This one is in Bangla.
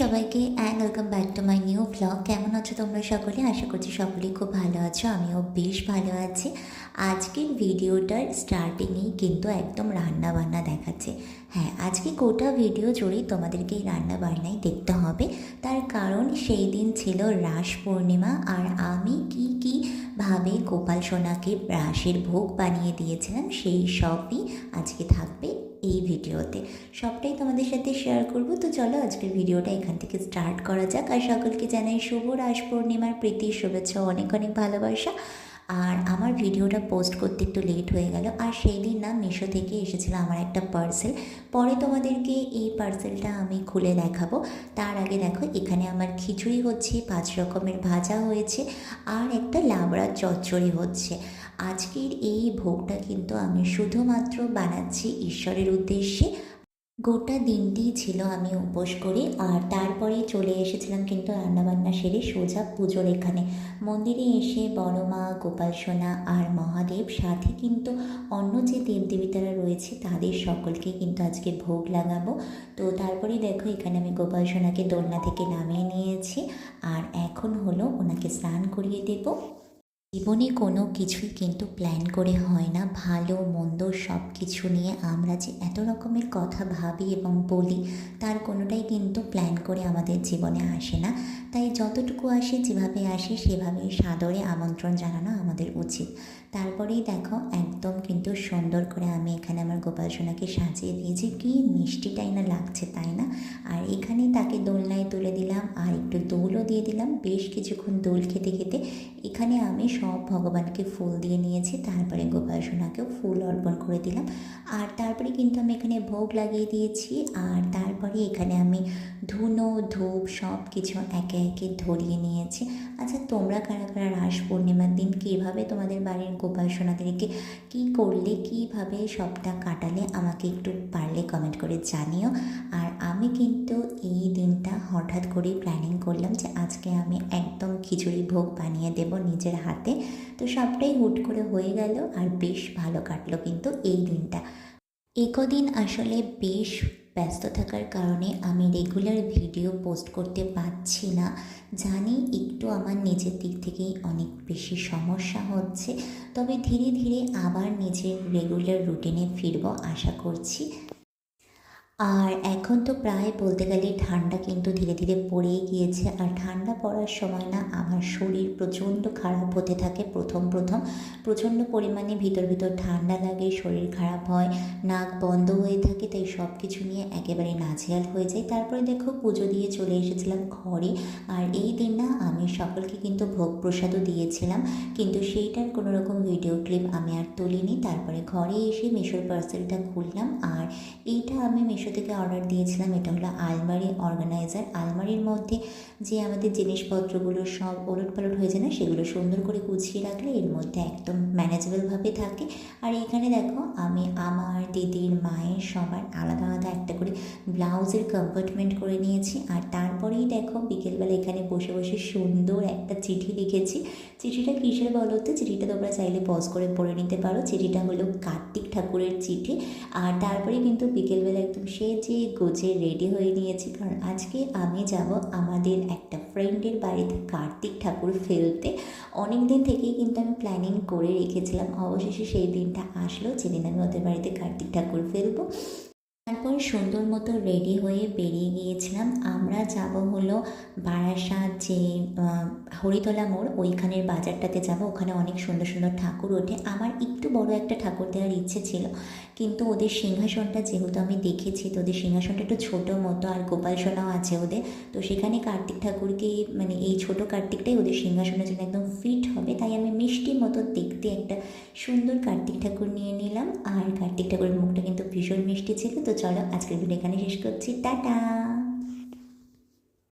সবাইকে and welcome back to my new blog কেমন আছো তোমরা সকলে? আশা করছি সকলেই খুব ভালো আছো, আমিও বেশ ভালো আছি। আজকের ভিডিওটার স্টার্টিংয়েই কিন্তু একদম রান্না বান্না দেখাচ্ছে। হ্যাঁ আজকে গোটা ভিডিও জুড়েই তোমাদেরকে এই রান্না বান্নাই দেখতে হবে। তার কারণ সেই দিন ছিল রাস পূর্ণিমা, আর আমি কি কি ভাবে গোপাল সোনাকে রাসের ভোগ বানিয়ে দিয়েছিলাম সেই সবই আজকে তোমাদের সাথে শেয়ার করব। তো চলো আজকের ভিডিওটা এখান থেকে স্টার্ট করা যাক। আর সকলকে জানাই শুভ রাস পূর্ণিমার প্রীতি শুভেচ্ছা অনেক অনেক ভালোবাসা। আর আমার ভিডিওটা পোস্ট করতে একটু লেট হয়ে গেল। আর সেই দিন না মিশো থেকে এসেছিল আমার একটা পার্সেল পরে তোমাদেরকে এই পার্সেলটা আমি খুলে দেখাবো। তার আগে দেখো, এখানে আমার খিচুড়ি হচ্ছে, পাঁচ রকমের ভাজা হয়েছে আর একটা লাবড়ার চচ্চড়ি হচ্ছে। আজকের এই ভোগটা কিন্তু আমি শুধুমাত্র বানাচ্ছি ঈশ্বরের উদ্দেশ্যে। গোটা দিনটি ছিল আমি উপোস করে, আর তারপরে চলে এসেছিলাম কিন্তু রান্নাবান্না সেরে সোজা পুজোর এখানে। মন্দিরে এসে বড় মা গোপাল সোনা আর মহাদেব, সাথে কিন্তু অন্য যে দেবদেবীতারা রয়েছে, তাদের সকলকে কিন্তু আজকে ভোগ লাগাবো। তো তারপরে দেখো, এখানে আমি গোপাল সোনাকে দোলনা থেকে নামিয়ে নিয়েছি, আর এখন হলো ওনাকে স্নান করিয়ে দেবো। জীবনে কোনো কিছুই কিন্তু প্ল্যান করে হয় না। ভালো, মন্দ সব কিছু নিয়ে আমরা যে এত রকমের কথা ভাবি এবং বলি, তার কোনোটাই কিন্তু প্ল্যান করে আমাদের জীবনে আসে না। তাই যতটুকু আসে, যেভাবে আসে, সেভাবে সাদরে আমন্ত্রণ জানানো আমাদের উচিত। তারপরেই দেখো, একদম কিন্তু সুন্দর করে আমি এখানে আমার গোপাল সোনাকে সাজিয়ে দিয়েছি। কি মিষ্টিটাই না লাগছে, তাই না? আর এখানে তাকে দোলনায় তুলে দিলাম, আর একটু দোলও দিয়ে দিলাম। বেশ কিছুক্ষণ দোল খেতে খেতে এখানে আমি সব ভগবানকে ফুল দিয়ে নিয়েছি। তারপরে গোপাল সোনাকেও ফুল অর্পণ করে দিলাম। আর তারপরে কিন্তু আমি এখানে ভোগ লাগিয়ে দিয়েছি। আর তারপরে এখানে আমি ধুনো, ধূপ সব কিছু একে একে ধরিয়ে নিয়েছি। আচ্ছা তোমরা কারা কারা রাস পূর্ণিমার দিন কীভাবে তোমাদের বাড়ির গোপাল সোনাদেরকে কী করলে, কীভাবে সবটা কাটালে আমাকে একটু পারলে কমেন্ট করে জানিও। আর আমি কিন্তু এই দিনটা হঠাৎ করেই প্ল্যানিং করলাম যে আজকে আমি একদম খিচুড়ি ভোগ বানিয়ে দেব নিজের হাতে। তো সবটাই হুট করে হয়ে গেল আর বেশ ভালো কাটলো কিন্তু এই দিনটা। একদিন আসলে বেশ ব্যস্ত থাকার কারণে আমি রেগুলার ভিডিও পোস্ট করতে পারছি না। জানি একটু আমার নিজের দিক থেকেই অনেক বেশি সমস্যা হচ্ছে। তবে ধীরে ধীরে আবার নিজের রেগুলার রুটিনে ফিরব আশা করছি। আর এখন তো প্রায় বলতে গেলে ঠান্ডা কিন্তু ধীরে ধীরে পড়েই গিয়েছে। আর ঠান্ডা পড়ার সময় না আমার শরীর প্রচণ্ড খারাপ হতে থাকে প্রথম প্রথম। প্রচণ্ড পরিমাণে ভিতর ভিতর ঠান্ডা লাগে, শরীর খারাপ হয়, নাক বন্ধ হয়ে থাকে, তাই সব কিছু নিয়ে একেবারে নাজেহাল হয়ে যায় তারপরে দেখো পুজো দিয়ে চলে এসেছিলাম ঘরে। আর এই দিন না আমি সকলকে কিন্তু ভোগ প্রসাদও দিয়েছিলাম। কিন্তু সেইটার কোনো রকম ভিডিও ক্লিপ আমি আর তুলিনি। তারপরে ঘরে এসে মিশোর পার্সেলটা খুললাম। আর এইটা আমি মিশো থেকে অর্ডার দিয়েছিলাম, এটা হলো আলমারি অর্গানাইজার আলমারির মধ্যে যে আমাদের জিনিসপত্রগুলো সব ওলট পালট হয়ে যায় না, সেগুলো সুন্দর করে গুছিয়ে রাখলে এর মধ্যে একদম ম্যানেজেবলভাবে থাকে। আর এখানে দেখো, আমি আমার দিদির, মায়ের সবার আলাদা আলাদা একটা করে ব্লাউজের কম্পার্টমেন্ট করে নিয়েছি। আর তারপরেই দেখো, বিকেলবেলা এখানে বসে বসে সুন্দর একটা চিঠি লিখেছি। চিঠিটা কিসের বলো তো? চিঠিটা তোমরা চাইলে পজ করে পড়ে নিতে পারো। চিঠিটা হলো কার্তিক ঠাকুরের চিঠি। আর তারপরে কিন্তু বিকেলবেলা একদম সে যে গোজে রেডি হয়ে নিয়েছি, কারণ আজকে আমি যাব আমাদের একটা ফ্রেন্ডের বাড়িতে, কার্তিক ঠাকুর ফেলতে। অনেক দিন থেকেই কিন্তু আমি প্ল্যানিং করে রেখেছিলাম, অবশেষে সেই দিনটা আসলো। যেদিন আমি ওদের বাড়িতে কার্তিক ঠাকুর ফেলব। তারপর সুন্দর মতো রেডি হয়ে বেরিয়ে গিয়েছিলাম। আমরা যাব হলো বারাসাত যে হরিতলা মোড়, ওইখানের বাজারটাতে যাব। ওখানে অনেক সুন্দর সুন্দর ঠাকুর ওঠে। আমার একটু বড় একটা ঠাকুর দেওয়ার ইচ্ছে ছিল, কিন্তু ওদের সিংহাসনটা যেহেতু আমি দেখেছি, তো ওদের সিংহাসনটা একটু ছোটো মতো, আর গোপাল সোনাও আছে ওদের, তো সেখানে কার্তিক ঠাকুরকে মানে এই ছোট কার্তিকটাই ওদের সিংহাসনের জন্য একদম ফিট হবে। তাই আমি মিষ্টি মতো দেখতে একটা সুন্দর কার্তিক ঠাকুর নিয়ে নিলাম। আর কার্তিক ঠাকুরের মুখটা কিন্তু ভীষণ মিষ্টি ছিল, তো চলো আজকের ভিডিও এখানে শেষ করছি। টাটা!